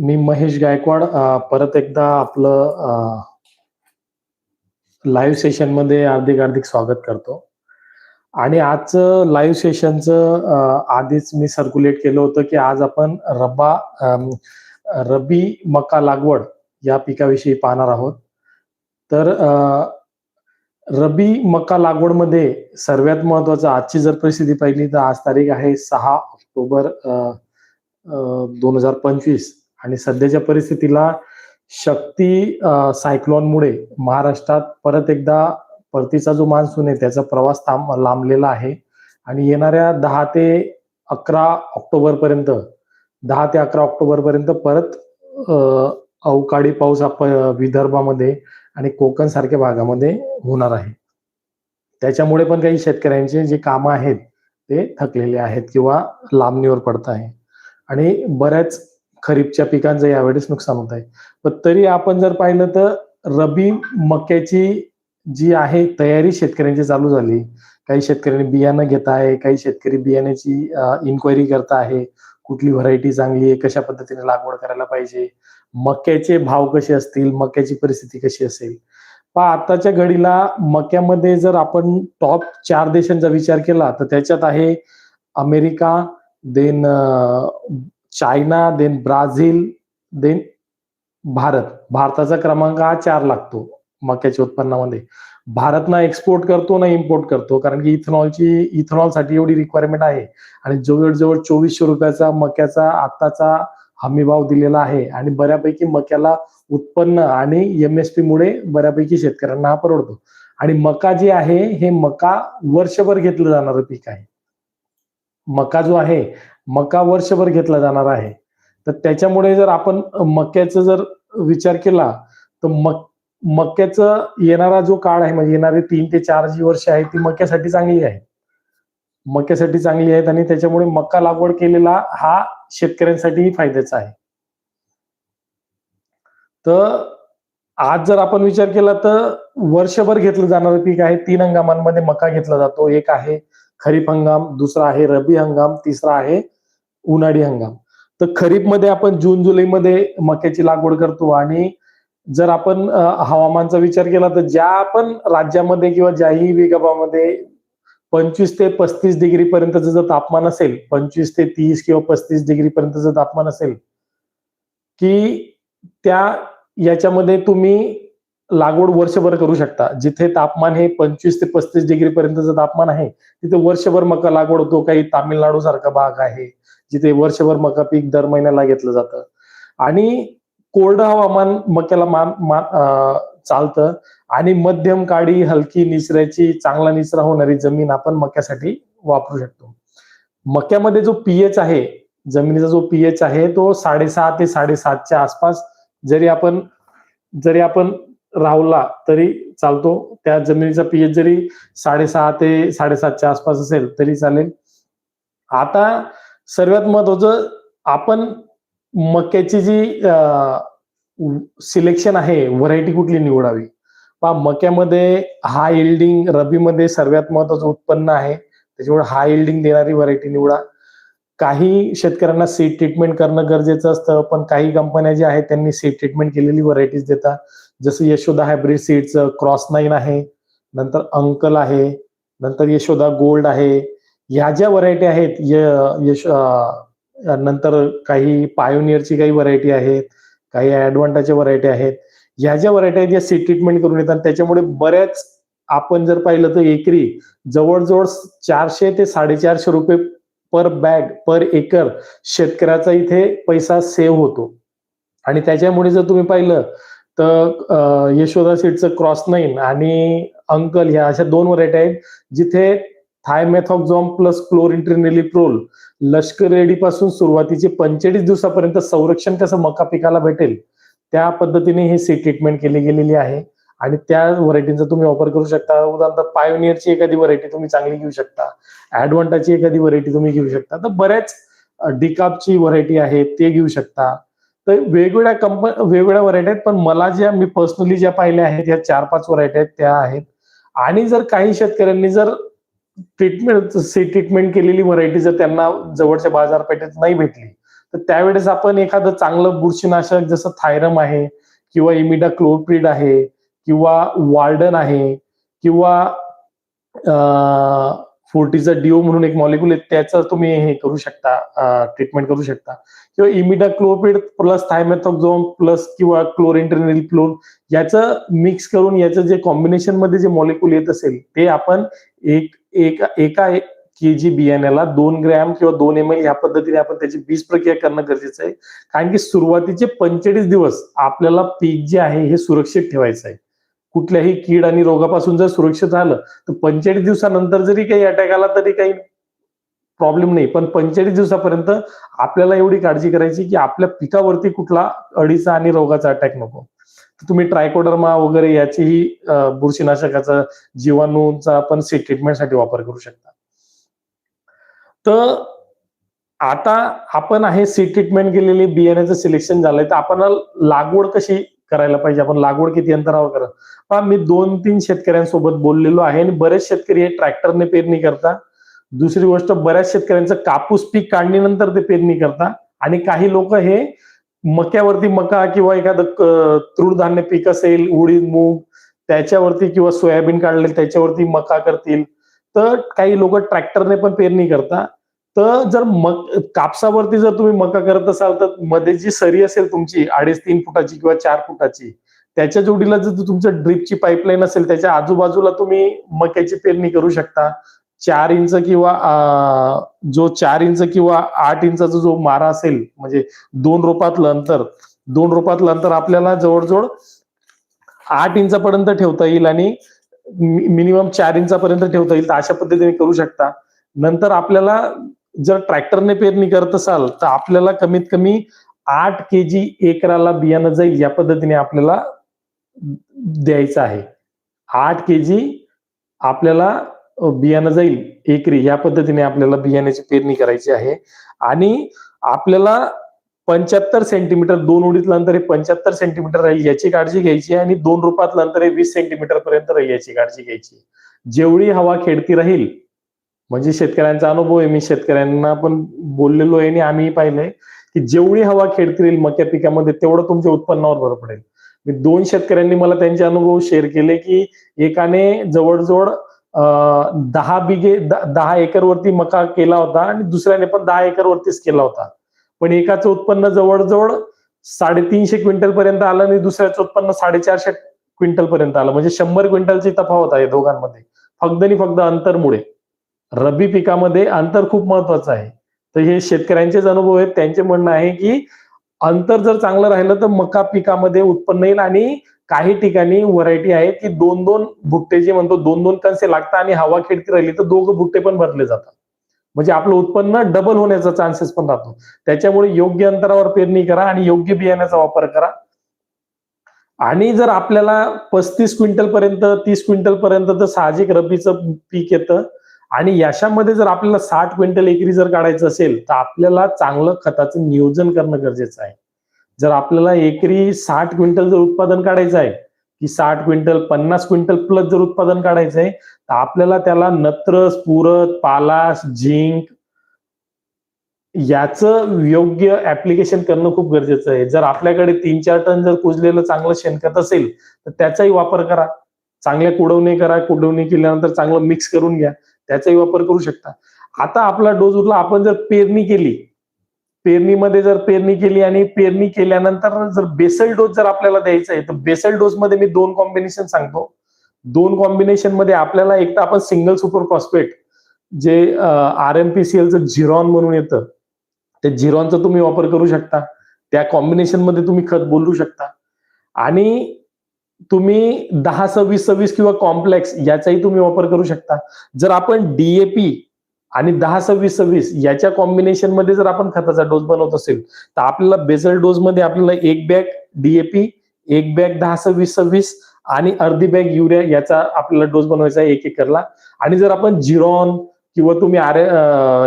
मी महेश गायकवाड परत एकदा आपलं लाईव्ह सेशनमध्ये हार्दिक हार्दिक स्वागत करतो. आणि आजचं लाईव्ह सेशनचं आधीच मी सर्क्युलेट केलं होतं की आज आपण रब्बा रबी मका लागवड या पिकाविषयी पाहणार आहोत. तर रबी मका लागवडमध्ये सर्वात महत्वाचं आजची जर परिस्थिती पाहिली तर आज तारीख आहे सहा ऑक्टोबर दोन हजार पंचवीस. आणि सध्याच्या परिस्थितीला शक्ती सायक्लॉनमुळे महाराष्ट्रात परत एकदा परतीचा जो मान्सून आहे त्याचा प्रवास थांब लांबलेला आहे. आणि येणाऱ्या दहा ते अकरा ऑक्टोबर पर्यंत दहा ते अकरा ऑक्टोबर पर्यंत परत अवकाळी पाऊस आप विदर्भामध्ये आणि कोकण सारख्या भागामध्ये होणार आहे. त्याच्यामुळे पण काही शेतकऱ्यांचे जे कामं आहेत ते थकलेले आहेत किंवा लांबणीवर पडत आहे. आणि बऱ्याच खरीपच्या पिकांचं यावेळेस नुकसान होत आहे. पण तरी आपण जर पाहिलं तर रबी मक्याची जी आहे तयारी शेतकऱ्यांची चालू झाली. काही शेतकऱ्यांनी बियाणं घेत आहे काही शेतकरी बियाण्याची इन्क्वायरी करत आहे. कुठली व्हरायटी चांगली आहे कशा पद्धतीने लागवड करायला पाहिजे? मक्याचे भाव कसे असतील? मक्याची परिस्थिती कशी असेल? पहा आताच्या घडीला मक्यामध्ये जर आपण टॉप चार देशांचा विचार केला तर त्याच्यात आहे America then China then Brazil then Bharat. भारताचा क्रमांक हा चार लागतो मक्याच्या उत्पन्नामध्ये. भारत ना एक्सपोर्ट करतो ना इम्पोर्ट करतो कारण की इथेनॉलची इथेनॉलसाठी एवढी रिक्वायरमेंट आहे. आणि जवळजवळ चोवीसशे रुपयाचा मक्याचा आत्ताचा हमी भाव दिलेला आहे. आणि बऱ्यापैकी मक्याला उत्पन्न आणि एमएसपी मुळे बऱ्यापैकी शेतकऱ्यांना हा परवडतो. आणि मका जे आहे हे मका वर्षभर घेतलं जाणारं पीक आहे. मका जो आहे मका वर्षभर घेतला जाणार आहे. तर त्याच्यामुळे जर आपण मक्याचा जर विचार केला तर मक मक्याचं येणारा जो काळ आहे म्हणजे येणारे तीन ते चार जी वर्ष आहे ती मक्यासाठी चांगली आहे. मक्यासाठी चांगली आहेत आणि त्याच्यामुळे मका लागवड केलेला हा शेतकऱ्यांसाठीही फायद्याचा आहे. तर आज जर आपण विचार केला तर वर्षभर घेतलं जाणारं पीक आहे तीन हंगामांमध्ये मका घेतला जातो. एक आहे खरीप हंगाम दुसरा आहे रबी हंगाम तिसरा आहे उन्हाळी हंगाम. तर खरीपमध्ये आपण जून जुलैमध्ये मक्याची लागवड करतो आणि जर आपण हवामानचा विचार केला तर ज्या पण राज्यामध्ये किंवा ज्याही विभागामध्ये पंचवीस ते पस्तीस डिग्री पर्यंतचं जर तापमान असेल पंचवीस ते तीस किंवा पस्तीस डिग्री पर्यंतचं तापमान असेल की त्या याच्यामध्ये तुम्ही लागवड वर्षभर करू शकता. जिथे तापमान हे पंचवीस ते पस्तीस डिग्री पर्यंतचं तापमान आहे तिथे वर्षभर मका लागवड होतो. काही तामिळनाडू सारखा भाग आहे जिथे वर्षभर मका पीक दर महिन्याला घेतलं जातं. आणि कोरडं हवामान मक्याला मान मान चालतं. आणि मध्यम काळी हलकी निचऱ्याची चांगला निचरा होणारी जमीन आपण मक्यासाठी वापरू शकतो. मक्यामध्ये जो पीएच आहे जमिनीचा जो पीएच आहे तो साडेसहा ते साडेसातच्या आसपास जरी आपण जरी आपण राहुला तरी चालतो. त्या जमिनीचा पीएच जरी साडेसहा ते साडेसातच्या आसपास असेल तरी चालेल. आता सर्वात महत्वाचं आपण मक्याची जी सिलेक्शन आहे व्हरायटी कुठली निवडावी? पहा मक्यामध्ये हाय इल्डिंग रबीमध्ये सर्वात महत्वाचं उत्पन्न आहे. त्याच्यामुळे हाय इल्डिंग देणारी व्हरायटी निवडा. काही शेतकऱ्यांना सीड ट्रीटमेंट करणं गरजेचं असतं पण काही कंपन्या ज्या आहेत त्यांनी सीड ट्रीटमेंट केलेली व्हरायटीज देतात. जसं यशोदा हायब्रिड सीडचं क्रॉस नाईन आहे नंतर अंकल आहे नंतर यशोदा गोल्ड आहे. ह्या ज्या व्हरायटी आहेत यश नंतर काही पायोनियरची काही व्हरायटी आहेत काही ऍडव्हान्टाच्या व्हरायटी आहेत. ह्या ज्या व्हरायटी आहेत या सीड ट्रीटमेंट करून येतात. त्याच्यामुळे बऱ्याच आपण जर पाहिलं तर एकरी जवळजवळ चारशे ते साडेचारशे रुपये पर बॅग पर एकर शेतकऱ्याचा इथे पैसा सेव्ह होतो. आणि त्याच्यामुळे जर तुम्ही पाहिलं तर यशोदा सीटचं क्रॉस नाईन आणि अंकल ह्या अशा दोन व्हरायटी आहेत जिथे थायमेथॉक्झॉम प्लस क्लोरिंट्रिनिलिप्रोल लष्कर रेडी पासून सुरुवातीचे पंचेचाळीस दिवसापर्यंत संरक्षण कसं मका पिकाला भेटेल त्या पद्धतीने ही सी ट्रीटमेंट केली गेलेली आहे. आणि त्या व्हरायटीचा तुम्ही वापर करू शकता. उदाहरणार्थ पायोनियरची एखादी व्हरायटी तुम्ही चांगली घेऊ शकता. ऍडव्हान्टाची एखादी व्हरायटी तुम्ही घेऊ शकता. तर बऱ्याच डिकापची व्हरायटी आहे ते घेऊ शकता. तर वेगवेगळ्या कंप वेगवेगळ्या व्हरायटी आहेत. पण मला ज्या मी पर्सनली ज्या पाहिल्या आहेत या चार पाच व्हरायटी आहेत त्या आहेत. आणि जर काही शेतकऱ्यांनी जर ट्रीटमेंट सी ट्रीटमेंट केलेली व्हरायटी जर त्यांना जवळच्या बाजारपेठेत नाही भेटली तर त्यावेळेस आपण एखादं चांगलं बुरशीनाशक जसं थायरम आहे किंवा इमिडा क्लोरप्रीड आहे किंवा वार्डन आहे किंवा फोर्टीचा डिओ म्हणून एक मॉलिक्युल आहे त्याचा तुम्ही हे करू शकता ट्रीटमेंट करू शकता. किंवा इमिडा क्लोपिड प्लस थायमेथॉक्झोम प्लस किंवा क्लोरेंट्रेनिल क्लोर याचं मिक्स करून याचं जे कॉम्बिनेशनमध्ये जे मॉलिक्युल येत असेल ते आपण एक एक एका के जी बियाण्याला दोन ग्रॅम किंवा दोन एम एल या पद्धतीने आपण त्याची बीज प्रक्रिया करणं गरजेचं आहे. कारण की सुरुवातीचे पंचेचाळीस दिवस आपल्याला पीक जे आहे हे सुरक्षित ठेवायचं आहे. कुठल्याही कीड आणि रोगापासून जर सुरक्षित झालं तर पंचेचाळीस दिवसानंतर जरी काही अटॅक आला तरी काही प्रॉब्लेम नाही. पण पंचेचाळीस दिवसापर्यंत आपल्याला एवढी काळजी करायची की आपल्या पिकावरती कुठला अडीचा आणि रोगाचा अटॅक नको. तुम्ही ट्रायकोडर्मा वगैरे याचीही बुरशीनाशकाचा जीवाणूचा आपण सी ट्रीटमेंटसाठी वापर करू शकता. तर आता आपण आहे सी ट्रीटमेंट केलेली बियाण्याचं सिलेक्शन झालंय. तर आपण लागवड कशी करायला पाहिजे. आपण लागवड किती अंतरावर करत मी दोन तीन शेतकऱ्यांसोबत बोललेलो आहे आणि बरेच शेतकरी हे ट्रॅक्टरने पेरणी करता. दुसरी गोष्ट बऱ्याच शेतकऱ्यांचं कापूस पीक काढणीनंतर ते पेरणी करता. आणि काही लोक हे मक्यावरती मका किंवा एखादं तृणधान्य पीक असेल उडीद मूग त्याच्यावरती किंवा सोयाबीन काढले त्याच्यावरती मका करतील. तर काही लोक ट्रॅक्टरने पण पेरणी करता. तर जर मग कापसावरती जर तुम्ही मका करत असाल तर मध्ये जी सरी असेल तुमची अडीच तीन फुटाची किंवा चार फुटाची त्याच्या जोडीला जर तुमचं ड्रिपची पाईपलाईन असेल त्याच्या आजूबाजूला तुम्ही मक्याची पेरणी करू शकता. चार इंच किंवा जो चार इंच किंवा आठ इंचाचा जो मारा असेल म्हणजे दोन रोपातलं अंतर दोन रोपातलं अंतर आपल्याला जवळजवळ आठ इंचापर्यंत ठेवता येईल आणि मिनिमम चार इंचापर्यंत ठेवता येईल तर अशा पद्धतीने करू शकता. नंतर आपल्याला जर ट्रॅक्टरने पेरणी करत असाल तर आपल्याला कमीत कमी आठ के जी एकराला बियाणं जाईल या पद्धतीने आपल्याला द्यायचं आहे. आठ के जी आपल्याला बियाणं जाईल एकरी या पद्धतीने आपल्याला बियाण्याची पेरणी करायची आहे. आणि आपल्याला पंच्याहत्तर सेंटीमीटर दोन उडीतलं अंतर हे पंच्याहत्तर सेंटीमीटर राहील याची काळजी घ्यायची आणि दोन रुपातलं अंतर हे वीस सेंटीमीटर पर्यंत राहील याची काळजी घ्यायची जेवढी हवा खेळती राहील म्हणजे शेतकऱ्यांचा अनुभव आहे. मी शेतकऱ्यांना पण बोललेलो आहे आणि आम्ही पाहिलंय की जेवढी हवा खेळती मक्या पिकामध्ये तेवढं तुमच्या उत्पन्नावर भर पडेल. मी दोन शेतकऱ्यांनी मला त्यांचे अनुभव शेअर केले की एकाने जवळजवळ दहा बिघे दहा एकरवरती मका केला होता आणि दुसऱ्याने पण दहा एकरवरतीच केला होता. पण एकाचं उत्पन्न जवळजवळ साडेतीनशे क्विंटल पर्यंत आलं आणि दुसऱ्याचं उत्पन्न साडेचारशे क्विंटल पर्यंत आलं. म्हणजे शंभर क्विंटलची तफावत आहे दोघांमध्ये. फक्त आणि फक्त अंतरमुळे. रब्बी पिकामध्ये अंतर खूप महत्वाचं आहे. तर हे शेतकऱ्यांचेच अनुभव आहेत. त्यांचे म्हणणं आहे की अंतर जर चांगलं राहिलं तर मका पिकामध्ये उत्पन्न येईल आणि काही ठिकाणी व्हरायटी आहे की दोन दोन भुट्टे जे म्हणतो दोन दोन कणसे लागतात आणि हवा खेळती राहिली तर दोघं भुट्टे पण भरले जातात. म्हणजे आपलं उत्पन्न डबल होण्याचा चान्सेस पण राहतो. त्याच्यामुळे योग्य अंतरावर पेरणी करा आणि योग्य बियाण्याचा वापर करा. आणि जर आपल्याला पस्तीस क्विंटल पर्यंत तीस क्विंटल पर्यंत तर साहजिक रब्बीचं पीक येतं. आणि याच्यामध्ये जर आपल्याला साठ क्विंटल एकरी जर काढायचं असेल तर आपल्याला चांगलं खताचं नियोजन करणं गरजेचं आहे. जर आपल्याला एकरी साठ क्विंटल जर उत्पादन काढायचं आहे की साठ क्विंटल पन्नास क्विंटल प्लस जर उत्पादन काढायचं आहे तर आपल्याला त्याला नत्र स्फुरत पालास झिंक याचं योग्य ऍप्लिकेशन करणं खूप गरजेचं आहे. जर आपल्याकडे तीन चार टन जर कुजलेलं चांगलं शेणखत असेल तर त्याचाही वापर करा. चांगल्या कुडवणी करा. कुडवणी केल्यानंतर चांगलं मिक्स करून घ्या. त्याचाही वापर करू शकता. आता आपला डोस उरला आपण जर पेरणी केली पेरणीमध्ये जर पेरणी केली आणि पेरणी केल्यानंतर जर बेसल डोस जर आपल्याला द्यायचा आहे तर बेसल डोस मध्ये मी दोन कॉम्बिनेशन सांगतो. दोन कॉम्बिनेशनमध्ये आपल्याला एक तर आपण सिंगल सुपर फॉस्फेट जे आर एम पी सी एलचं झिरॉन म्हणून येतं. ते झिरॉनचा तुम्ही वापर करू शकता. त्या कॉम्बिनेशनमध्ये तुम्ही खत बोलू शकता. आणि तुम्ही दहा सव्वीस सव्वीस किंवा कॉम्प्लेक्स याचाही तुम्ही वापर करू शकता. जर आपण डीएपी आणि दहा सव्वीस सव्वीस याच्या कॉम्बिनेशनमध्ये जर आपण खताचा डोस बनवत असेल तर आपल्याला बेसल डोस मध्ये आपल्याला एक बॅग डीएपी एक बॅग दहा सव्वीस सव्वीस आणि अर्धी बॅग युरिया याचा आपल्याला डोस बनवायचा आहे एक एकरला. आणि जर आपण झिरॉन किंवा तुम्ही R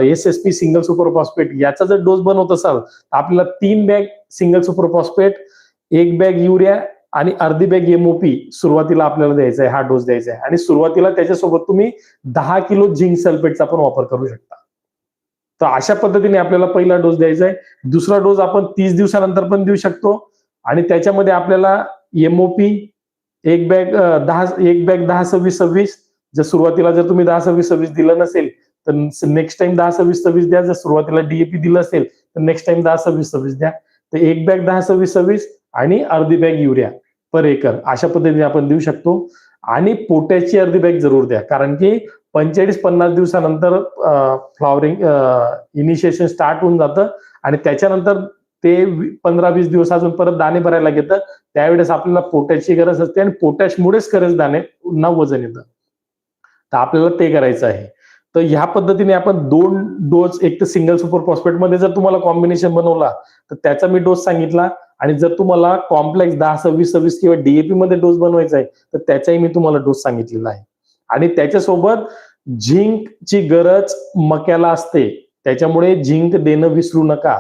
S S P single super phosphate याचा जर डोस बनवत असाल तर आपल्याला तीन बॅग सिंगल सुपर फॉस्फेट एक बॅग युरिया आणि अर्धी बॅग एमओपी सुरुवातीला आपल्याला द्यायचा आहे हा डोस द्यायचा आहे आणि सुरुवातीला त्याच्यासोबत तुम्ही दहा किलो झिंक सल्फेटचा पण वापर करू शकता. तर अशा पद्धतीने आपल्याला पहिला डोस द्यायचा आहे दुसरा डोस आपण तीस दिवसानंतर पण देऊ शकतो. आणि त्याच्यामध्ये आपल्याला एमओपी एक बॅग दहा एक बॅग दहा सव्वीस सव्वीस जर सुरुवातीला जर तुम्ही दहा सव्वीस सव्वीस दिलं नसेल तर नेक्स्ट टाइम दहा सव्वीस सव्वीस द्या. जर सुरुवातीला डीएपी दिलं असेल तर नेक्स्ट टाइम दहा सव्वीस सव्वीस द्या. तर एक बॅग दहा सव्वीस सव्वीस आणि अर्धी बॅग युरिया. पर एकर. अशा पद्धतीने आपण देऊ शकतो. आणि पोट्याची अर्धी बॅग जरूर द्या. कारण की पंचेचाळीस पन्नास दिवसानंतर फ्लॉवरिंग इनिशिएशन स्टार्ट होऊन जातं. आणि त्याच्यानंतर ते पंधरा वीस दिवस अजून परत दाणे भरायला घेतं. त्यावेळेस आपल्याला पोटॅशची गरज असते आणि पोटॅशमुळेच खरंच दाणे पुन्हा वजन येतं. तर आपल्याला ते करायचं आहे. तर ह्या पद्धतीने आपण दोन डोस एक तर सिंगल सुपर फॉस्फेटमध्ये जर तुम्हाला कॉम्बिनेशन बनवला तर त्याचा मी डोस सांगितला. आणि जर तुम्हाला कॉम्प्लेक्स दहा सव्वीस सव्वीस किंवा डीएपी मध्ये डोस बनवायचा आहे तर त्याचाही मी तुम्हाला डोस सांगितलेला आहे. आणि त्याच्यासोबत झिंकची गरज मक्याला असते. त्याच्यामुळे झिंक देणं विसरू नका.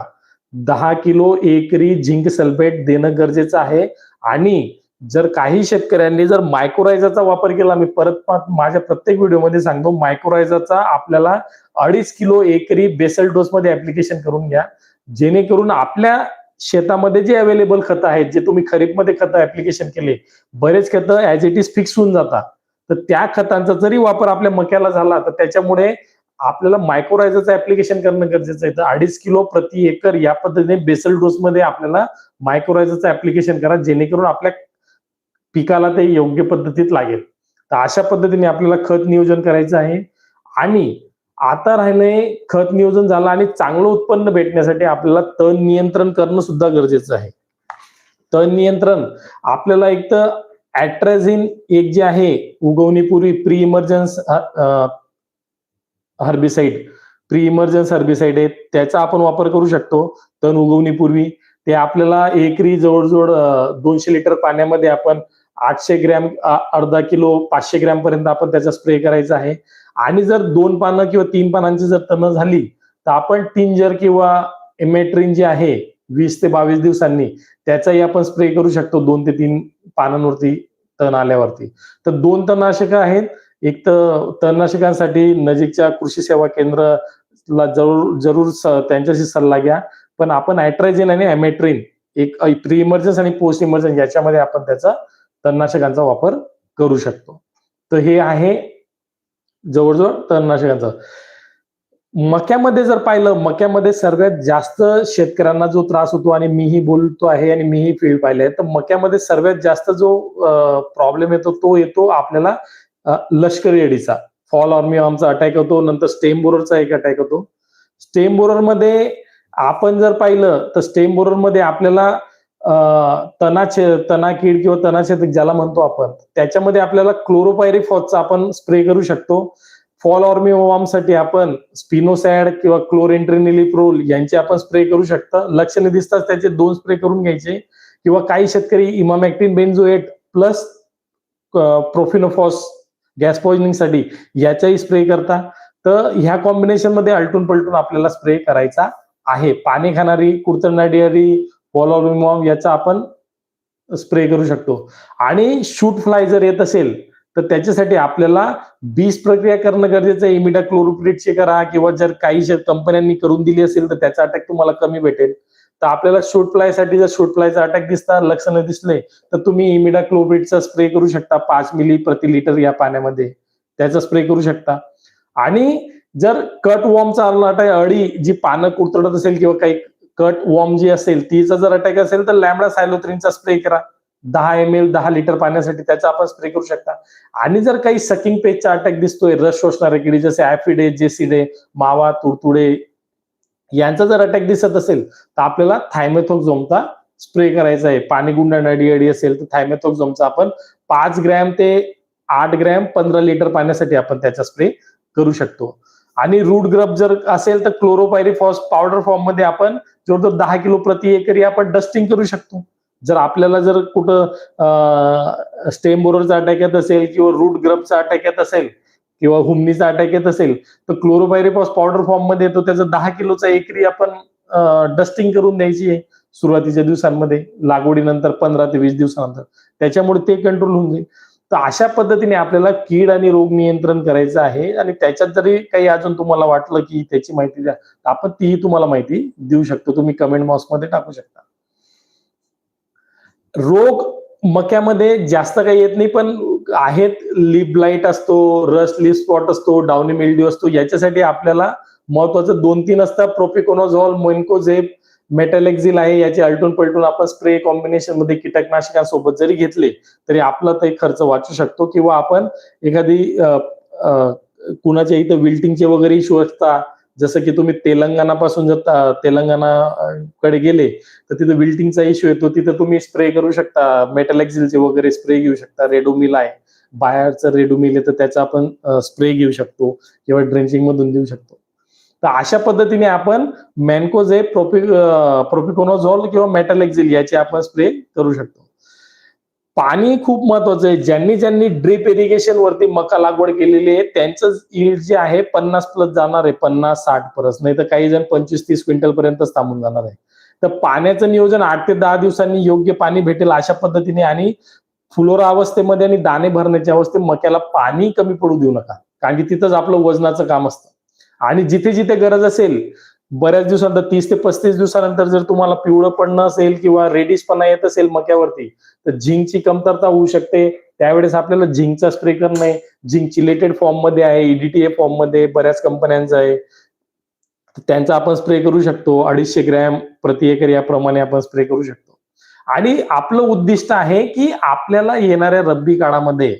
दहा किलो एकरी झिंक सल्फेट देणं गरजेचं आहे. आणि जर काही शेतकऱ्यांनी जर मायक्रोरायझाचा वापर केला मी परत माझ्या प्रत्येक व्हिडिओमध्ये सांगतो मायक्रोरायझाचा आपल्याला अडीच किलो एकरी बेसल डोस मध्ये ऍप्लिकेशन करून घ्या. जेणेकरून आपल्या शेतामध्ये जे अवेलेबल खतं आहेत जे तुम्ही खरीपमध्ये खतं ऍप्लिकेशन केले बरेच खतं ऍज इट इज फिक्स होऊन जातात. तर त्या खतांचा जरी वापर आपल्या मक्याला झाला तर त्याच्यामुळे आपल्याला मायक्रोरायझरचं ऍप्लिकेशन करणं गरजेचं आहे. तर अडीच किलो प्रति एकर या पद्धतीने बेसल डोस मध्ये आपल्याला मायक्रोरायझरचं ऍप्लिकेशन करा जेणेकरून आपल्या पिकाला ते योग्य पद्धतीत लागेल. तर अशा पद्धतीने आपल्याला खत नियोजन करायचं आहे. आणि आता राहिलंय खत नियोजन झालं आणि चांगलं उत्पन्न भेटण्यासाठी आपल्याला तण नियंत्रण करणं सुद्धा गरजेचं आहे. तण नियंत्रण आपल्याला एक तर ऍट्रॅझिन एक जे आहे उगवणीपूर्वी pre emergence herbicide pre emergence herbicide आहे त्याचा आपण वापर करू शकतो. तण उगवणीपूर्वी ते आपल्याला एकरी जवळजवळ दोनशे लिटर पाण्यामध्ये आपण आठशे ग्रॅम अर्धा किलो पाचशे ग्रॅम पर्यंत आपण त्याचा स्प्रे करायचा आहे. आणि जर दोन पानं किंवा तीन पानांची जर तण झाली तर आपण टिंजर किंवा एमेट्रिन जे आहे वीस ते बावीस दिवसांनी त्याचाही आपण स्प्रे करू शकतो दोन ते तीन पानांवरती तण आल्यावरती. तर दोन तणनाशक आहेत. एक तर तणनाशकांसाठी नजीकच्या कृषी सेवा केंद्र ला जरूर जरूर त्यांच्याशी सल्ला घ्या. पण आपण ऍट्रायझिन आणि ॲमेट्रिन एक प्री इमर्जन्स आणि पोस्ट इमर्जन्स याच्यामध्ये आपण त्याचा तणनाशकांचा वापर करू शकतो. तर हे आहे जवळजवळ तणनाशकांचा. मक्यामध्ये जर पाहिलं मक्यामध्ये सर्वात जास्त शेतकऱ्यांना जो त्रास होतो आणि मीही बोलतो आहे आणि मीही फील्ड पाहिले तर मक्यामध्ये सर्वात जास्त जो प्रॉब्लेम येतो तो येतो आपल्याला लष्करी अडीचा. फॉल ऑर्मी ऑर्मचा अटॅक होतो नंतर स्टेम बोररचा एक अटॅक होतो. स्टेम बोररमध्ये आपण जर पाहिलं तर स्टेम बोररमध्ये आपल्याला तणाचे तणाकीड किंवा तनाछेदक ज्याला म्हणतो आपण त्याच्यामध्ये आपल्याला क्लोरोपायरिफॉसचा आपण स्प्रे करू शकतो. फॉल ऑर्मी साठी आपण स्पिनोसॅड किंवा क्लोरेंट्रेनिलिप्रोल यांचे आपण स्प्रे करू शकता. लक्षणे दिसताच त्याचे दोन स्प्रे करून घ्यायचे. किंवा काही शेतकरी इमामॅक्टिन बेन्झोएट प्लस प्रोफिनोफॉस गॅससाठी याचाही स्प्रे करता. तर ह्या कॉम्बिनेशनमध्ये पलटून आपल्याला स्प्रे करायचा आहे. पाणी खाणारी कुर्तनाडियारी पॉलॉरिमॉम याचा आपण स्प्रे करू शकतो. आणि शूट फ्लाय जर येत असेल तर त्याच्यासाठी आपल्याला बीज प्रक्रिया करणं गरजेचं आहे. इमिडा क्लोरोप्रिटची करा किंवा जर काही कंपन्यांनी करून दिली असेल तर त्याचा अटॅक तुम्हाला कमी भेटेल. तर आपल्याला शूट फ्लायसाठी जर शूट फ्लायचा अटॅक दिसता लक्षणं दिसले तर तुम्ही इमिडा क्लोप्रिटचा स्प्रे करू शकता पाच मिली प्रति लिटर या पाण्यामध्ये. त्याचा स्प्रे करू शकता. आणि जर कट वॉर्मचा अटॅक अळी जी पानं कुरतडत असेल किंवा काही कट वॉर्म जी असेल तिचा जर अटॅक असेल तर लॅमडा सायलोथ्रीनचा स्प्रे करा. दहा एम एल दहा लिटर पाण्यासाठी त्याचा आपण स्प्रे करू शकता. आणि जर काही सकिंग पेजचा अटॅक दिसतोय रस शोषणारे किडी जसे ऍफिडे जेसिडे मावा तुडतुडे यांचा जर अटॅक दिसत असेल तर आपल्याला थायमेथोक्झोमचा स्प्रे करायचा आहे. पाणी गुंडा नडी अडी असेल तर थायमेथोक्झोमचा आपण पाच ग्रॅम ते आठ ग्रॅम पंधरा लिटर पाण्यासाठी आपण त्याचा स्प्रे करू शकतो. आणि रूट ग्रब जर असेल तर क्लोरोपायरिफॉस पावडर फॉर्ममध्ये आपण जवळजवळ दहा किलो प्रति एकरी आपण डस्टिंग करू शकतो. जर आपल्याला जर कुठं स्टेम बोरचा अटॅक येत असेल किंवा रूट ग्रबचा अटॅक येत असेल किंवा हुमनीचा अटॅक येत असेल तर क्लोरोपायरिफॉस पावडर फॉर्ममध्ये येतो त्याचा दहा किलोचा एकरी आपण डस्टिंग करून द्यायची आहे. सुरुवातीच्या दिवसांमध्ये लागवडीनंतर पंधरा ते वीस दिवसानंतर. त्याच्यामुळे ते कंट्रोल होऊन जाईल. तर अशा पद्धतीने आपल्याला कीड आणि रोग नियंत्रण करायचं आहे आणि त्याच्यात जरी काही अजून तुम्हाला वाटलं की त्याची माहिती द्या तर आपण तीही तुम्हाला माहिती देऊ शकतो. तुम्ही कमेंट बॉक्समध्ये टाकू शकता. रोग मक्यामध्ये जास्त काही येत नाही पण आहेत लिप ब्लाइट असतो रस्ट लिप स्पॉट असतो डाउनी मिल्ड्यू असतो. याच्यासाठी आपल्याला महत्वाचं दोन तीन असतात. प्रोपिकोनोझॉल मोइनकोझेप मेटॅलेक्झिल आहे याची अल्टून पलटून आपण स्प्रे कॉम्बिनेशनमध्ये कीटकनाशकांसोबत जरी घेतले तरी आपला ते खर्च वाचू शकतो. किंवा आपण एखादी कुणाच्या इथं विल्टिंगचे वगैरे इश्यू असता जसं की तुम्ही तेलंगणापासून जर तेलंगणा कडे गेले तर तिथं विल्टिंगचा इश्यू येतो. तिथं तुम्ही स्प्रे करू शकता. मेटॅलेक्झिलचे वगैरे स्प्रे घेऊ शकता. रेडोमिल आहे. बाहेरचं रेडोमिल आहे तर त्याचा आपण स्प्रे घेऊ शकतो. किंवा ड्रेंचिंग मधून देऊ शकतो. तर अशा पद्धतीने आपण मॅनकोजे प्रोपि प्रोपिकोनोझॉल किंवा मेटालेक्झिल याचे आपण स्प्रे करू शकतो. पाणी खूप महत्वाचं आहे. ज्यांनी ज्यांनी ड्रिप इरिगेशन वरती मका लागवड केलेली आहे त्यांचं इल्ड जे आहे पन्नास प्लस जाणार आहे. पन्नास साठ परस. नाही तर काही जण पंचवीस तीस क्विंटल पर्यंतच थांबून जाणार आहे. तर पाण्याचं नियोजन आठ ते दहा दिवसांनी योग्य पाणी भेटेल अशा पद्धतीने आणि फुलोरा अवस्थेमध्ये आणि दाणे भरण्याच्या अवस्थेत मक्याला पाणी कमी पडू देऊ नका. कारण की तिथंच आपलं वजनाचं काम असतं. आणि जिथे जिथे गरज असेल बऱ्याच दिवसानंतर तीस ते पस्तीस दिवसानंतर जर तुम्हाला पिवळं पडणं असेल किंवा रेडिशपणा येत असेल मक्यावरती तर झिंकची कमतरता होऊ शकते. त्यावेळेस आपल्याला झिंकचा स्प्रे करणं आहे. झिंक चिलेटेड फॉर्ममध्ये आहे ईडीटीए फॉर्ममध्ये बऱ्याच कंपन्यांचा आहे. त्यांचा आपण स्प्रे करू शकतो. अडीचशे ग्रॅम प्रति एकर याप्रमाणे आपण स्प्रे करू शकतो. आणि आपलं उद्दिष्ट आहे की आपल्याला येणाऱ्या रब्बी काळामध्ये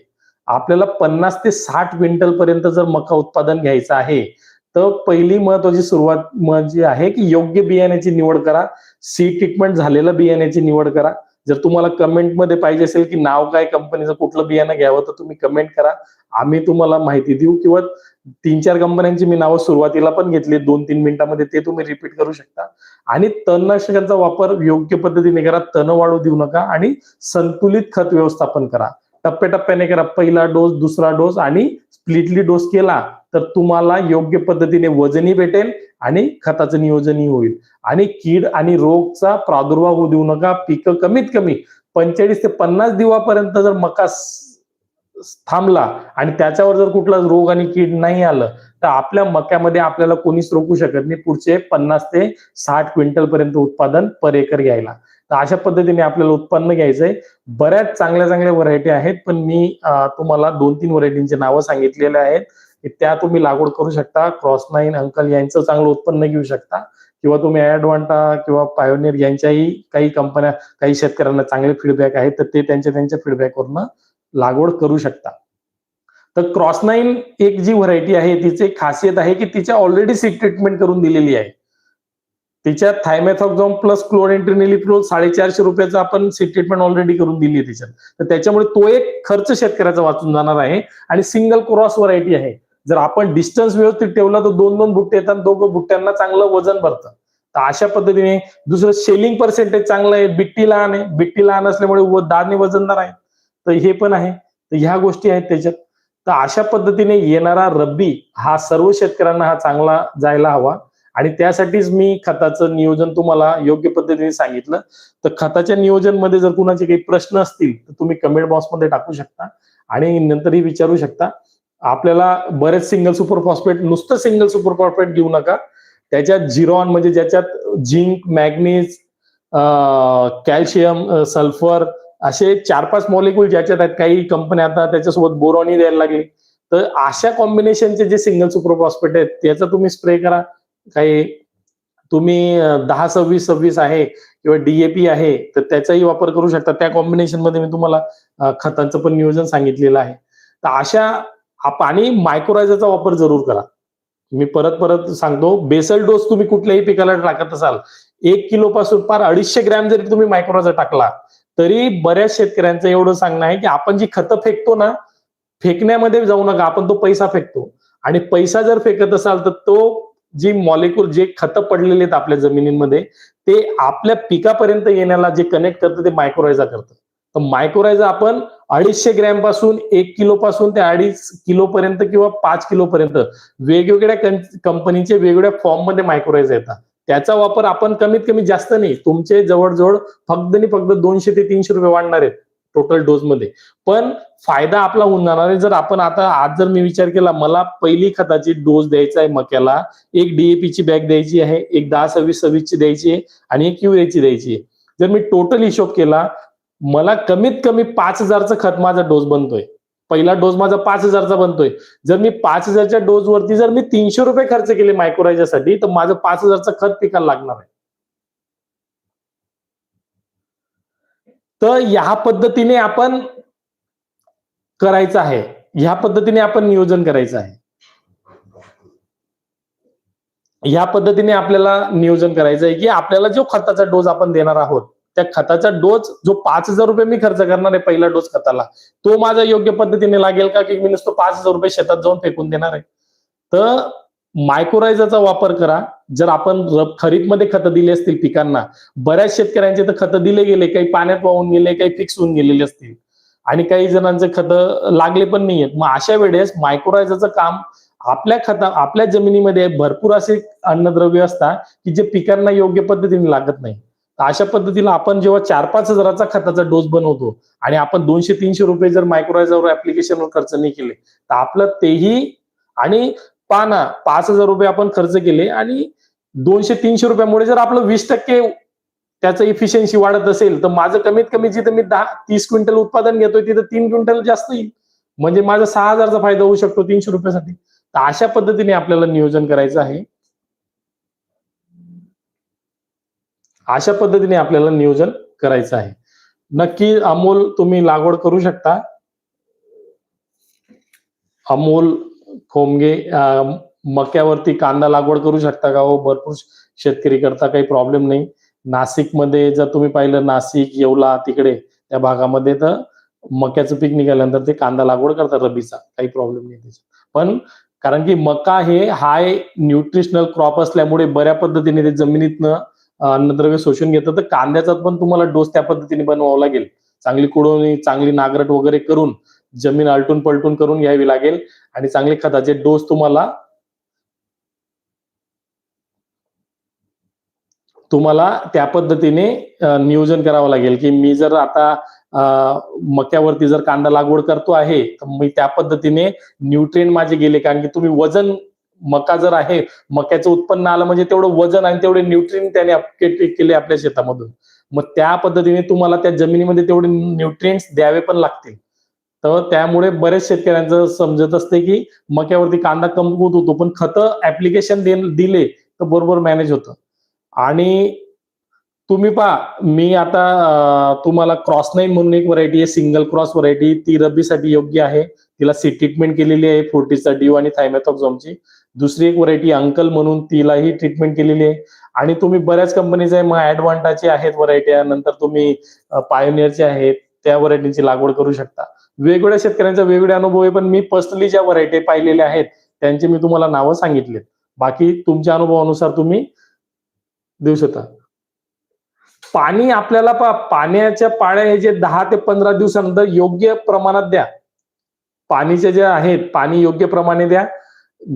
आपल्याला पन्नास ते साठ क्विंटल पर्यंत जर मका उत्पादन घ्यायचं आहे तर पहिली महत्वाची सुरुवात म्हणजे आहे की योग्य बियाण्याची निवड करा. सी ट्रीटमेंट झालेलं बियाण्याची निवड करा. जर तुम्हाला कमेंटमध्ये पाहिजे असेल की नाव काय कंपनीचं कुठलं बियाणं घ्यावं तर तुम्ही कमेंट करा. आम्ही तुम्हाला माहिती देऊ किंवा तीन चार कंपन्यांची मी नावं सुरुवातीला पण घेतली. दोन तीन मिनिटांमध्ये ते तुम्ही रिपीट करू शकता. आणि तणनाशकांचा वापर योग्य पद्धतीने करा. तण वाढू देऊ नका आणि संतुलित खत व्यवस्थापन करा. टप्प्याटप्प्याने करा. पहिला डोस दुसरा डोस आणि स्प्लिटली डोस केला. तर तुम्हाला योग्य पद्धतीने वजनही भेटेल आणि खताचं नियोजनही होईल. आणि कीड आणि रोगचा प्रादुर्भाव होऊ देऊ नका. पिकं कमीत कमी पंचेचाळीस ते पन्नास दिवसापर्यंत जर मका थांबला आणि त्याच्यावर जर कुठला रोग आणि कीड नाही आलं तर आपल्या मक्यामध्ये आपल्याला कोणीच रोखू शकत नाही. पुढचे पन्नास ते साठ क्विंटल पर्यंत उत्पादन पर एकर घ्यायला. तर अशा पद्धतीने आपल्याला उत्पन्न घ्यायचंय. बऱ्याच चांगल्या चांगल्या व्हरायटी आहेत पण मी तुम्हाला दोन तीन व्हरायटींची नावं सांगितलेले आहेत. त्या तुम्ही लागवड करू शकता. क्रॉस नाईन अंकल यांचं चांगलं उत्पन्न घेऊ शकता. किंवा तुम्ही ऍडवांटा किंवा पायोनियर यांच्याही काही कंपन्या काही शेतकऱ्यांना चांगले फीडबॅक आहेत तर ते त्यांच्या त्यांच्या फीडबॅकवरनं लागवड करू शकता. तर क्रॉस नाईन एक जी व्हरायटी आहे तिची एक खासियत आहे की तिच्या ऑलरेडी सीट ट्रीटमेंट करून दिलेली आहे. तिच्यात थायमॅथॉक्झॉम प्लस क्लोरेंट्रिनिलिप्रोल साडेचारशे रुपयाचा आपण सीट ट्रीटमेंट ऑलरेडी करून दिली आहे तिच्यात. तर त्याच्यामुळे तो एक खर्च शेतकऱ्याचा वाचून जाणार आहे. आणि सिंगल क्रॉस व्हरायटी आहे. जर आपण डिस्टन्स व्यवस्थित ठेवला तर दोन दोन बुट्टे येतात दोघं बुट्ट्यांना चांगलं वजन भरतं. तर अशा पद्धतीने दुसरं शेलिंग पर्सेंटेज चांगलं आहे बिट्टी लहान आहे. बिट्टी लहान असल्यामुळे व दाणे वजनदार आहे तर हे पण आहे. तर ह्या गोष्टी आहेत त्याच्यात. तर अशा पद्धतीने येणारा रब्बी हा सर्व शेतकऱ्यांना हा चांगला जायला हवा. आणि त्यासाठीच मी खताचं नियोजन तुम्हाला योग्य पद्धतीने सांगितलं. तर खताच्या नियोजनमध्ये जर कुणाचे काही प्रश्न असतील तर तुम्ही कमेंट बॉक्समध्ये टाकू शकता. आणि नंतरही विचारू शकता. आपल्याला बरेच सिंगल सुपर फॉस्फेट नुसतं सिंगल सुपर फॉस्फेट घेऊ नका. त्याच्यात झिरॉन म्हणजे ज्याच्यात झिंक मॅग्नीज कॅल्शियम सल्फर असे चार पाच मॉलिक्यूल ज्याच्यात आहेत काही कंपन्या आता त्याच्यासोबत बोरॉनी द्यायला लागली. तर अशा कॉम्बिनेशनचे जे सिंगल सुपर फॉस्फेट आहेत त्याचा तुम्ही स्प्रे करा. काही तुम्ही दहा सव्वीस सव्वीस आहे किंवा डीएपी आहे तर त्याचाही वापर करू शकता. त्या कॉम्बिनेशनमध्ये मी तुम्हाला खतांचं पण नियोजन सांगितलेलं आहे. तर अशा आणि मायक्रोरायझरचा वापर जरूर करा. मी परत परत सांगतो बेसल डोस तुम्ही कुठल्याही पिकाला टाकत असाल एक किलो पासून पार अडीचशे ग्रॅम जरी तुम्ही मायक्रोरायझर टाकला तरी बऱ्याच शेतकऱ्यांचं एवढं सांगणं आहे की आपण जी खतं फेकतो ना फेकण्यामध्ये जाऊ नका आपण तो पैसा फेकतो. आणि पैसा जर फेकत असाल तर तो जी मॉलिक्यूल जे खतं पडलेले आहेत आपल्या जमिनीमध्ये ते आपल्या पिकापर्यंत येण्याला जे कनेक्ट करतं ते मायक्रोरायझा करतं. तर मायक्रोरायझा आपण अडीचशे ग्रॅमपासून एक किलो पासून ते अडीच किलो पर्यंत किंवा पाच किलो पर्यंत वेगवेगळ्या कंपनीचे वेगवेगळ्या फॉर्ममध्ये येतात. त्याचा वापर आपण कमीत कमी जास्त नाही तुमचे जवळजवळ फक्त आणि फक्त दोनशे ते तीनशे रुपये वाढणार आहेत टोटल डोजमध्ये पण फायदा आपला होऊन जाणार आहे. जर आपण आता आज जर मी विचार केला मला पहिली खताची डोस द्यायचा आहे मक्याला एक डीएपी ची बॅग द्यायची आहे एक दहा सव्वीस सव्वीस ची द्यायची आहे आणि एक युरियाची द्यायची आहे. जर मी टोटल हिशोब केला मला कमीत कमी पाच हजारचं खत माझा डोस बनतोय. पहिला डोस माझा पाच हजारचा बनतोय. जर मी पाच हजारच्या डोस वरती जर मी तीनशे रुपये खर्च केले मायक्रोरायझासाठी तर माझं पाच हजारचं खत पिकाला लागणार आहे. तर ह्या पद्धतीने आपण करायचं आहे. ह्या पद्धतीने आपण नियोजन करायचं आहे. ह्या पद्धतीने आपल्याला नियोजन करायचं आहे की आपल्याला जो खताचा डोस आपण देणार आहोत त्या खताचा डोस जो पाच हजार रुपये मी खर्च करणार आहे पहिला डोस खताला तो माझा योग्य पद्धतीने लागेल का? की मी नुसतो पाच हजार रुपये शेतात जाऊन फेकून देणार आहे? तर मायक्रोरायझरचा वापर करा. जर आपण खरीप खरीपमध्ये खतं दिली असतील पिकांना बऱ्याच शेतकऱ्यांचे तर खतं दिले गेले काही पाण्यात वाहून गेले काही फिक्स होऊन गेलेले असतील. आणि काही जणांचे खतं लागले पण नाहीयेत. मग अशा वेळेस मायक्रोरायझरचं काम आपल्या खता आपल्या जमिनीमध्ये भरपूर असे अन्नद्रव्य असतात की जे पिकांना योग्य पद्धतीने लागत नाही. अशा पद्धतीला आपण जेव्हा चार पाच हजाराचा खताचा डोस बनवतो आणि आपण दोनशे तीनशे रुपये जर मायक्रोरायझर ऍप्लिकेशनवर खर्च नाही केले तर आपलं तेही आणि पाना पाच हजार रुपये आपण खर्च केले आणि दोनशे तीनशे रुपयामुळे जर आपलं वीस टक्के त्याचं इफिशियन्सी वाढत असेल तर माझं कमीत कमी जिथं मी दहा तीस क्विंटल उत्पादन घेतोय तिथं तीन क्विंटल जास्त येईल. म्हणजे माझा सहा हजारचा फायदा होऊ शकतो तीनशे रुपयासाठी. तर अशा पद्धतीने आपल्याला नियोजन करायचं आहे. अशा पद्धतीने आपल्याला नियोजन करायचं आहे. नक्की अमोल तुम्ही लागवड करू शकता. अमोल खोमगे मक्यावरती कांदा लागवड करू शकता का हो? भरपूर शेतकरी करता काही प्रॉब्लेम नाही. नाशिकमध्ये जर तुम्ही पाहिलं नाशिक येवला तिकडे त्या भागामध्ये तर मक्याचं पीक निघाल्यानंतर ते कांदा लागवड करतात रबीचा. काही प्रॉब्लेम नाही त्याच्यात. पण कारण की मका हे हाय न्यूट्रिशनल क्रॉप असल्यामुळे बऱ्या पद्धतीने ते जमिनीतनं अन्नद्रव्य शोषून घेतं तर कांद्याचा पण तुम्हाला डोस त्या पद्धतीने बनवावा लागेल. चांगली कुडवणी चांगली नागरट वगैरे करून जमीन आलटून पलटून करून घ्यावी लागेल. आणि चांगले खताचे डोस तुम्हाला तुम्हाला त्या पद्धतीने नियोजन करावं लागेल. की मी जर आता मक्यावरती जर कांदा लागवड करतो आहे तर मी त्या पद्धतीने न्यूट्रिएंट माझे गेले. कारण की तुम्ही वजन मका जर आहे मक्याचं उत्पन्न आलं म्हणजे तेवढं वजन आणि तेवढे न्यूट्रिन त्याने केले आपल्या शेतामधून. मग त्या पद्धतीने तुम्हाला त्या जमिनीमध्ये तेवढे न्यूट्रिएंट्स द्यावे पण लागतील. तर त्यामुळे बरेच शेतकऱ्यांचं समजत असते की मक्यावरती कांदा कमकुवत होतो पण खतं ऍप्लिकेशन दिले तर बरोबर मॅनेज होतं. आणि तुम्ही पहा मी आता तुम्हाला क्रॉस नाईन म्हणून एक व्हरायटी आहे सिंगल क्रॉस व्हरायटी ती रब्बीसाठी योग्य आहे. तिला सी ट्रीटमेंट केलेली आहे फोर्टीचा ड्यू आणि थायमॅथॉक्झॉमची दुसरी एक व्हरायटी अंकल म्हणून तिलाही ट्रीटमेंट केलेली आहे. आणि तुम्ही बऱ्याच कंपनीचे आहे मग ऍडव्हान्टाचे आहेत व्हरायटी नंतर तुम्ही पायोनियरचे आहेत त्या व्हरायटीची लागवड करू शकता. वेगवेगळ्या शेतकऱ्यांचा वेगवेगळे अनुभव आहे पण मी पर्सनली ज्या व्हरायटी पाहिलेल्या आहेत त्यांचे मी तुम्हाला नावं सांगितलेत. बाकी तुमच्या अनुभवानुसार तुम्ही देऊ शकता. पाणी आपल्याला पा पाण्याच्या पाळ्या हे जे दहा ते पंधरा दिवसानंतर योग्य प्रमाणात द्या. पाणीचे जे आहेत पाणी योग्य प्रमाणे द्या.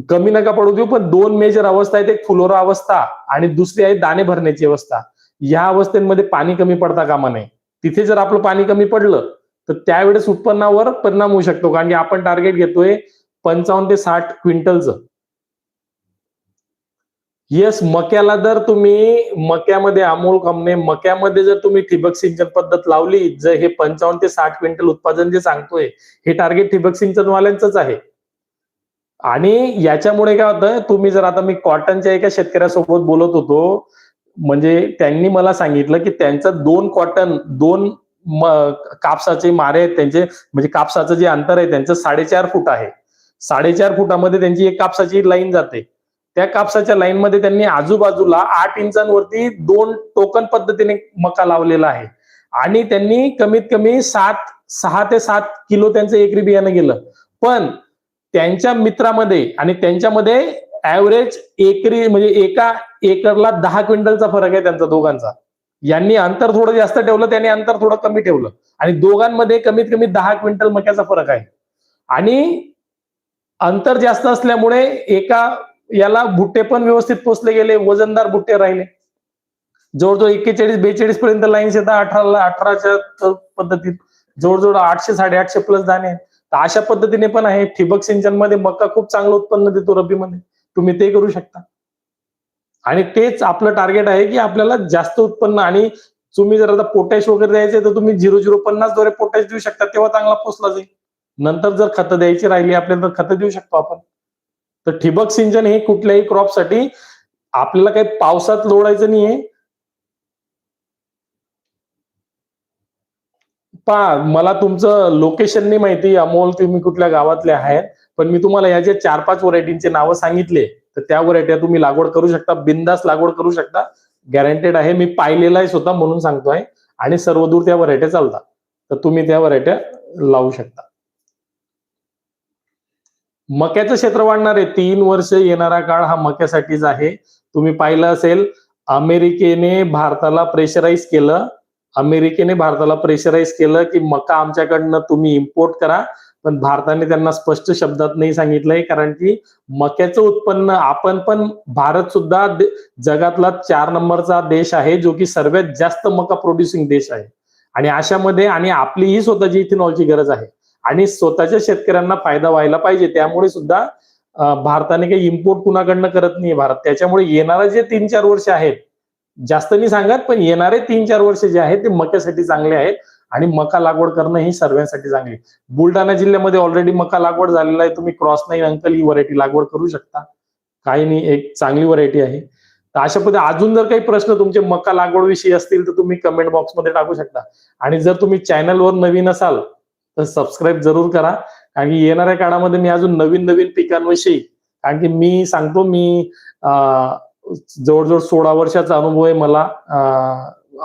कमी नका पडू देऊ पण दोन मेजर अवस्था आहेत एक फुलोरा अवस्था आणि दुसरी आहे दाणे भरण्याची अवस्था. या अवस्थेमध्ये पाणी कमी पडता कामा नये. तिथे जर आपलं पाणी कमी पडलं तर त्यावेळेस उत्पन्नावर परिणाम होऊ शकतो. कारण की आपण टार्गेट घेतोय पंचावन्न ते साठ क्विंटलचं. येस मक्याला जर तुम्ही मक्यामध्ये अमोल कमने मक्यामध्ये जर तुम्ही ठिबक सिंचन पद्धत लावली जर हे पंचावन्न ते साठ क्विंटल उत्पादन जे सांगतोय हे टार्गेट ठिबक सिंचन वाल्यांचंच आहे. आणि याच्यामुळे काय होतं तुम्ही जर आता मी कॉटनच्या एका शेतकऱ्यासोबत बोलत होतो म्हणजे त्यांनी मला सांगितलं की त्यांचं दोन कॉटन दोन कापसाचे मारे आहेत त्यांचे म्हणजे कापसाचं जे अंतर आहे त्यांचं साडेचार फूट आहे. साडेचार फुटामध्ये त्यांची एक कापसाची लाईन जाते. त्या कापसाच्या लाईन मध्ये त्यांनी आजूबाजूला आठ इंचांवरती दोन टोकन पद्धतीने मका लावलेला आहे. आणि त्यांनी कमीत कमी सात सहा ते सात किलो त्यांचं एकरी बियाणं गेलं. पण त्यांच्या मित्रामध्ये आणि त्यांच्यामध्ये ऍव्हरेज एकरी म्हणजे एका एकरला दहा क्विंटलचा फरक आहे त्यांचा दोघांचा. यांनी अंतर थोडं जास्त ठेवलं त्यांनी अंतर थोडं कमी ठेवलं. आणि दोघांमध्ये कमीत कमी दहा क्विंटल मक्याचा फरक आहे. आणि अंतर जास्त असल्यामुळे एका याला भुट्टे पण व्यवस्थित पोचले गेले वजनदार भुट्टे राहिले. जवळजवळ एक्केचाळीस बेचाळीस पर्यंत लाईन्स येतात अठराला अठराच्या पद्धतीत. जवळजवळ आठशे साडेआठशे प्लस दाणे आहेत. तर अशा पद्धतीने पण आहे. ठिबक सिंचनमध्ये मका खूप चांगलं उत्पन्न देतो रब्बीमध्ये. तुम्ही ते करू शकता. आणि तेच आपलं टार्गेट आहे की आपल्याला जास्त उत्पन्न आणि तुम्ही जर आता पोटॅश वगैरे द्यायचे तर तुम्ही झिरो झिरो पन्नासद्वारे पोटॅश देऊ शकता तेव्हा चांगला पोचला जाईल. नंतर जर खतं द्यायची राहिली आपल्याला तर खतं देऊ शकतो आपण. तर ठिबक सिंचन हे कुठल्याही क्रॉपसाठी आपल्याला काही पावसात लोडायचं नाहीये. पहा मला तुमचं लोकेशन नाही माहिती अमोल तुम्ही कुठल्या गावातले आहेत पण मी तुम्हाला या जे चार पाच व्हरायटींचे नावं सांगितले तर त्या व्हरायट्या तुम्ही लागवड करू शकता बिंदास लागवड करू शकता. गॅरंटेड आहे मी पाहिलेला आहे स्वतः म्हणून सांगतोय आणि सर्वदूर त्या व्हरायट्या चालतात. तर तुम्ही त्या व्हरायट्या लावू शकता. मक्याचं क्षेत्र वाढणार आहे. तीन वर्ष येणारा काळ हा मक्यासाठीच आहे. तुम्ही पाहिलं असेल अमेरिकेने भारताला प्रेशराईज केलं. अमेरिकेने भारताला प्रेशराईज केलं की मका आमच्याकडनं तुम्ही इम्पोर्ट करा. पण भारताने त्यांना स्पष्ट शब्दात नाही सांगितलंय कारण की मक्याचं उत्पन्न आपण पण भारत सुद्धा जगातला चार नंबरचा देश आहे जो की सर्वात जास्त मका प्रोड्युसिंग देश आहे. आणि अशामध्ये आणि आपली ही स्वतःची इथेनॉलची गरज आहे. आणि स्वतःच्या शेतकऱ्यांना फायदा व्हायला पाहिजे त्यामुळे सुद्धा भारताने काही इम्पोर्ट कुणाकडनं करत नाही भारत त्याच्यामुळे येणारे जे तीन चार वर्ष आहेत जास्त नाही सांगत पण येणारे तीन चार वर्ष जे आहेत ते मक्यासाठी चांगले आहेत आणि मका लागवड करणं ही सर्वांसाठी चांगली आहे. बुलढाणा जिल्ह्यामध्ये ऑलरेडी मका लागवड झालेला आहे तुम्ही क्रॉस नाही अंकल ही व्हरायटी लागवड करू शकता. काही नाही एक चांगली व्हरायटी आहे. तर अशा पद्धती अजून जर काही प्रश्न तुमचे मका लागवडविषयी असतील तर तुम्ही कमेंट बॉक्समध्ये टाकू शकता. आणि जर तुम्ही चॅनलवर नवीन असाल तर सबस्क्राईब जरूर करा. कारण की येणाऱ्या काळामध्ये मी अजून नवीन नवीन पिकांविषयी कारण की मी सांगतो मी जवळजवळ सोळा वर्षाचा अनुभव आहे मला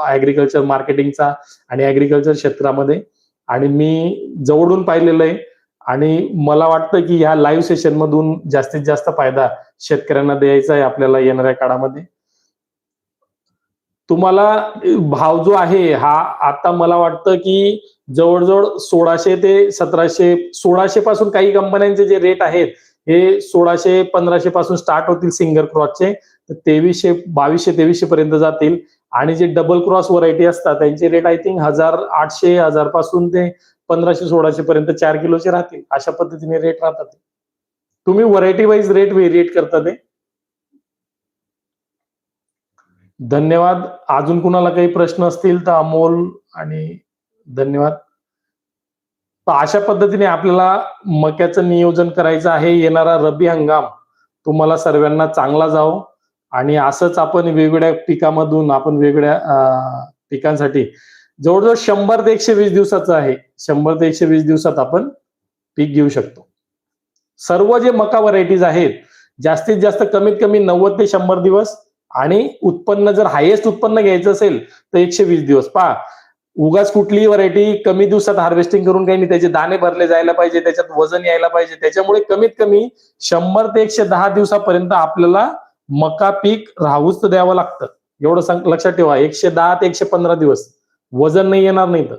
ऍग्रिकल्चर मार्केटिंगचा आणि ऍग्रिकल्चर क्षेत्रामध्ये. आणि मी जवळून पाहिलेलं आहे आणि मला वाटतं की ह्या लाईव्ह सेशन मधून जास्तीत जास्त फायदा शेतकऱ्यांना द्यायचा आहे आपल्याला येणाऱ्या काळामध्ये. तुम्हाला भाव जो आहे हा आता मला वाटतं की जवळजवळ सोळाशे ते सतराशे सोळाशे पासून काही कंपन्यांचे जे रेट आहेत हे सोळाशे पंधराशे पासून स्टार्ट होतील सिंगल क्रॉसचे तेवीसशे बावीसशे तेवीसशे पर्यंत जातील. आणि जे डबल क्रॉस व्हरायटी असतात त्यांचे रेट आय थिंक हजार आठशे हजारपासून ते पंधराशे सोळाशे पर्यंत चार किलोचे राहतील. अशा पद्धतीने रेट राहतात तुम्ही व्हरायटी वाईज रेट व्हेरिएट करता ते. धन्यवाद. अजून कुणाला काही प्रश्न असतील तर अमोल आणि धन्यवाद. तर अशा पद्धतीने आपल्याला मक्याचं नियोजन करायचं आहे. येणारा रब्बी हंगाम. तुम्हाला सर्वांना चांगला जावो. आणि असंच आपण वेगवेगळ्या पिकामधून आपण वेगळ्या पिकांसाठी जवळजवळ शंभर ते एकशे वीस दिवसाचं आहे. शंभर ते एकशे वीस दिवसात आपण पीक घेऊ शकतो. सर्व जे मका व्हरायटीज आहेत जास्तीत जास्त कमीत कमी नव्वद ते शंभर दिवस आणि उत्पन्न जर हायेस्ट उत्पन्न घ्यायचं असेल तर एकशे वीस दिवस. पहा उगाच कुठलीही व्हरायटी कमी दिवसात हार्वेस्टिंग करून काही नाही. त्याचे दाणे भरले जायला पाहिजे त्याच्यात वजन यायला पाहिजे. त्याच्यामुळे कमीत कमी शंभर ते एकशे दहा दिवसापर्यंत आपल्याला मका पीक राहूच तर द्यावं लागतं. एवढं सांग लक्षात ठेवा एकशे दहा ते एकशे पंधरा दिवस. वजन नाही येणार नाही तर.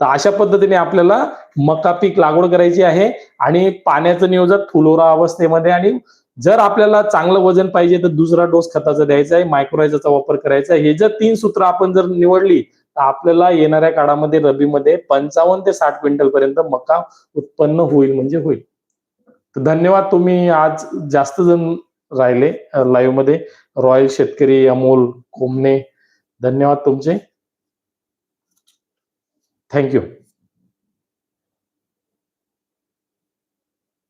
तर अशा पद्धतीने आपल्याला मका पीक लागवड करायची आहे आणि पाण्याचं नियोजन फुलोरा अवस्थेमध्ये आणि जर आपल्याला चांगलं वजन पाहिजे तर दुसरा डोस खताचा द्यायचा आहे मायक्रोरायझरचा वापर करायचा आहे. हे जर तीन सूत्र आपण जर निवडली तर आपल्याला येणाऱ्या काळामध्ये रबीमध्ये पंचावन्न ते साठ क्विंटल पर्यंत मका उत्पन्न होईल म्हणजे होईल. तर धन्यवाद तुम्ही आज जास्त जण राहिले. लाईव्हमध्ये रॉयल शेतकरी अमोल कोमने. धन्यवाद तुमचे. थँक्यू